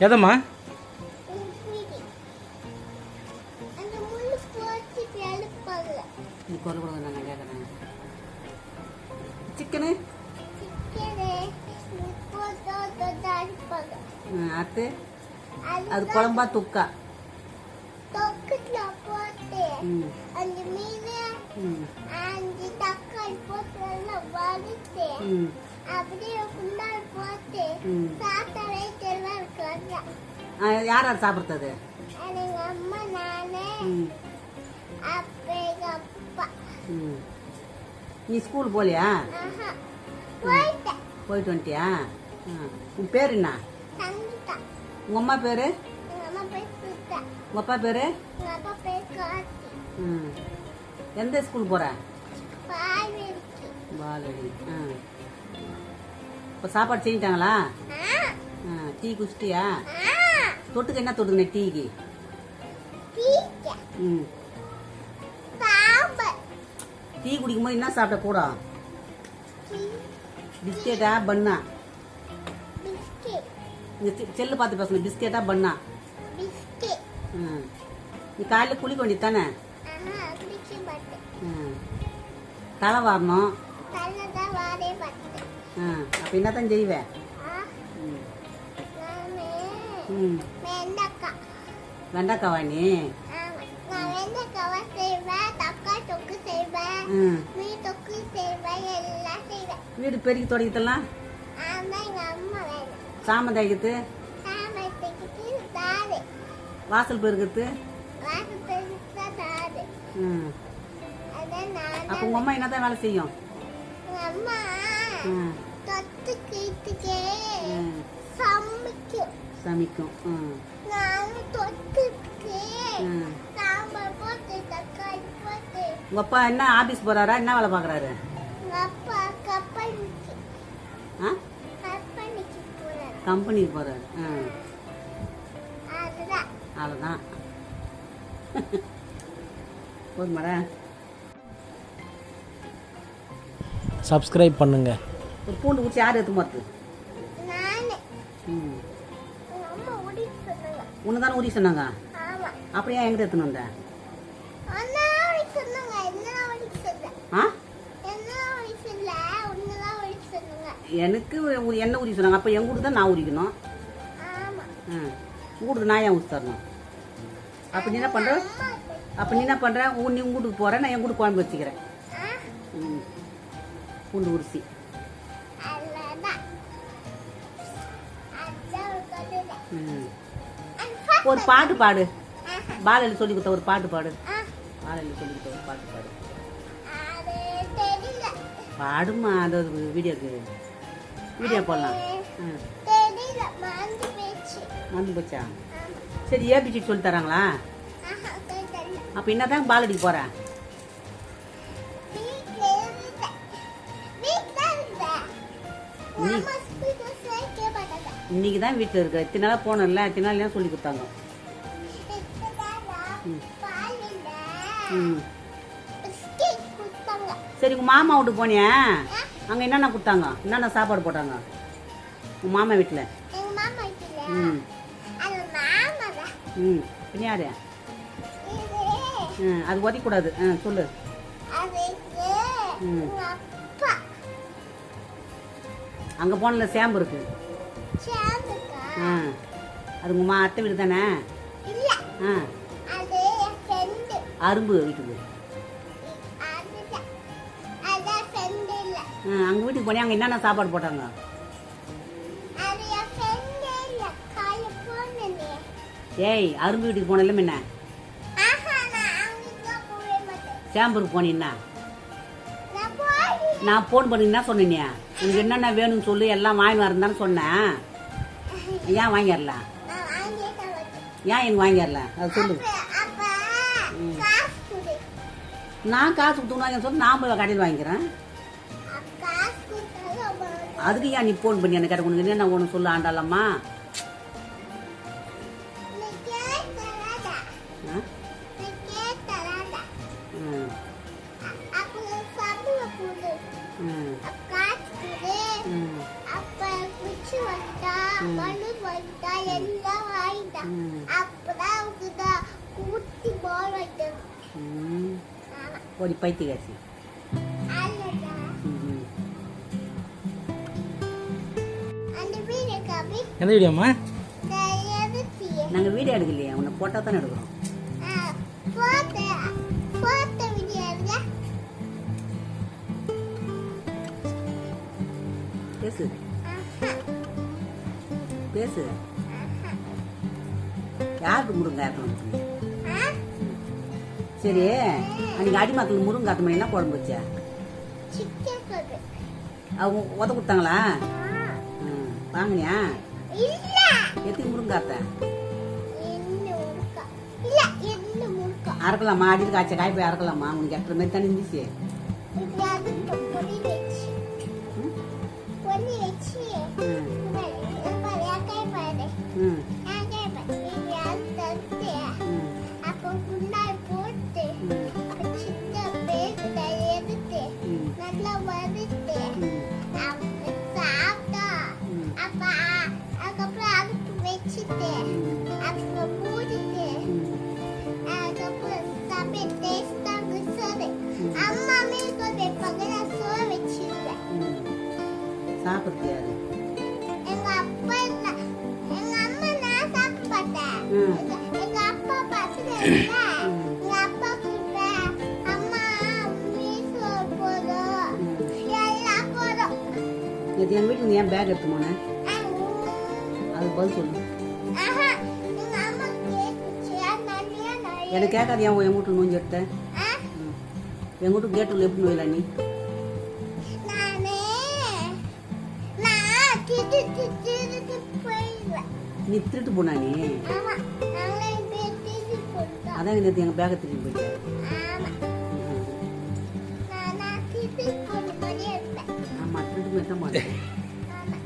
எதம்மா? Chicken? அத்து அது குழம்பா துக்கா? அந்த மீன் அந்த தக்காளி போட்டு நல்லா யார் யார் சாப்பிட்றது? அம்மா நானு அப்பா அப்பா. நீ ஸ்கூல் போயிட்டேன். போயிட்டு வந்துட்டியா? உன் பேர் என்ன? உங்கள் அம்மா பேர்? உங்கள் அப்பா பேர்? எந்த ஸ்கூல் இருக்கு பாலடி ஆ. இப்போ சாப்பாடு செஞ்சிட்டாங்களா? டீ குடிச்சிட்டியா? தொட்டுக்கு என்ன தொட்டுக்கின டீக்கு? ம். டீ குடிக்கும்போது என்ன சாப்பிட்ட கூட பிஸ்கெட்டா பண்ணா? செல்லு பார்த்து பேசணும். பிஸ்கெட்டா பண்ணா? நீ காலையில் குளிக்க வேண்டியது தானே? தலை வாரணும். ஆ அப்போ என்ன தான் செய்வேன் வெண்டைக்காவா நீ? வீடு பெருக்கி தைக்கிறது சாமத்துக்கு தாரு வாசல் பெருக்கிறது? அப்போ உங்கள் அம்மா என்ன தான் வேலை செய்யும்? அம்மா கீட்டுக்கே ம் சமைக்கும். சமைக்கும் நானும் தொட்டுக்கு சாம்பார் போட்டு தக்காளி போட்டு. உங்கள் அப்பா என்ன ஆஃபீஸ் போகிறாரா என்ன வேலை பார்க்குறாரு? எங்க அப்பா கப்பலுக்கு ஆ? கப்பலுக்கு போறாரு. கம்பெனிக்கு அதுதான் அவ்வளோதான் போதுமாடா சப்ஸ்கிரைப் பண்ணுங்கள் ஒரு பூண்டு குச்சி யார் எடுத்து போகிறது நானு. ம். எங்க அம்மா ஓடிட்டு சொன்னாங்க. உன்னை தானே ஊதி சொன்னாங்க? ஆமா. அப்படியே என்கிட்ட எடுத்துன்னு வந்த? என்ன ஆ? என்ன எனக்கு எண்ணெய் ஊதி சொன்னாங்க? அப்போ என் கூட தான் நான் ஆ. உங்களுக்கு நான் ஏன் ஊற்றி தரணும்? அப்போ நீ என்ன பண்ணுற அப்போ நீ என்ன பண்ணுற உன் நீ உங்க வீட்டுக்கு போகிறேன் நான் என் கூட குழம்பு வச்சுக்கிறேன். ம். பூண்டு உரிசி ஒரு பாட்டு பாடு. ஆஹா. பாலையில் சொல்லி கொடுத்த ஒரு பாட்டு பாடு. ஆ, பாலையில் சொல்லி கொடுத்த ஒரு பாட்டு பாடு. பாடுமா அது வீடியோக்கு. வீடியோ போடலாம். மறந்து போச்சு. சரி ஏபிசி சொல்லி தராங்களா. அப்போ என்ன தான் பாலடிக்கு போகிறேன் இன்னைக்கு தான் வீட்டில் இருக்க? இத்தனை நாளாக போனேன்ல இத்தனை நாள் ஏன் சொல்லி கொடுத்தாங்க. சரி உங்கள் மாமா வீட்டுக்கு போனியா? அங்கே என்னென்ன கொடுத்தாங்க? என்னென்ன சாப்பாடு போட்டாங்க? உங்கள் மாமா வீட்டில். ம். ம். பின்ன யாரு? அது ஒதிக்கூடாது ஆ சொல்லு. ம். அங்கே போனல சேம்பு இருக்கு. ஆ அது உங்கள் அத்தை வீடு தானே? ஆ. அரும்பு வீட்டுக்கு. அங்கே வீட்டுக்கு போனியா? அங்கே என்னென்ன சாப்பாடு போட்டாங்க. ஏய் அரும்பு வீட்டுக்கு போனல மாட்டேன். சேம்பருக்கு போனீன்னா? நான் ஃபோன் பண்ணி என்ன சொன்னீங்க உனக்கு என்னென்ன வேணும்னு சொல்லி எல்லாம் வாங்கி வரந்தான்னு சொன்னேன். ஏன் வாங்கிடல? நான் வாங்கியே தான் வந்தேன். ஏன் எனக்கு வாங்கிடல? அது சொல்லு. நான் காசு கொடுத்து வாங்க சொல்லி நான் போய் கடையில் வாங்கிக்கிறேன். அதுக்கு ஏன் நீ ஃபோன் பண்ணி எனக்கு உனக்கு என்ன ஒன்று சொல்ல ஆண்டாலம்மா காசு வந்தா மண்ணு வந்தா எல்லாம் வாங்கிட்டா. அப்பதான் தான் கூட்டி போல் வைத்தது ம். ஆமா ஓடி பைத்தி காசி எந்த வீடியோம்மா நாங்கள் வீடியோ எடுக்கலையே உன்னை போட்டால் தானே எடுக்கிறோம் பேசு பேசு. யாருக்கு முருங்கை ஆ சரி அன்னைக்கு அடிமாக்கள் முருங்கை ஆக்கணும் என்ன குழம்பு வச்ச? அவங்க உத கொடுத்தாங்களா. வாங்கினியா? இல்ல எத்தனை முருங்கை ஆத்த என்ன முறுக்கா இல்ல என்ன முறுக்கா அறக்கலாமா? அடியில் காய்ச்ச காய் போய் அறக்கலாமா? உனக்கு எட்டுற மாதிரி தானே இருந்துச்சு. எல்லாம் போதும். நேற்று எங்கள் வீட்டில் ஏன் பேக் எடுத்து போனேன் அதுக்கு பதில் சொல்லு. எனக்கு கேட்காது ஏன் என் வீட்டில் நோஞ்சி எடுத்தேன் எங்கள் வீட்டு கேட்டுள்ள எப்படி நோயில நீ? நீ திருட்டு போனா நீ. அதான் நேற்று எங்கள் பேக்கை திருப்பி போயிட்டேன். ஆமாம் திருட்டு போய் தான் மாட்டேன் ஆமா.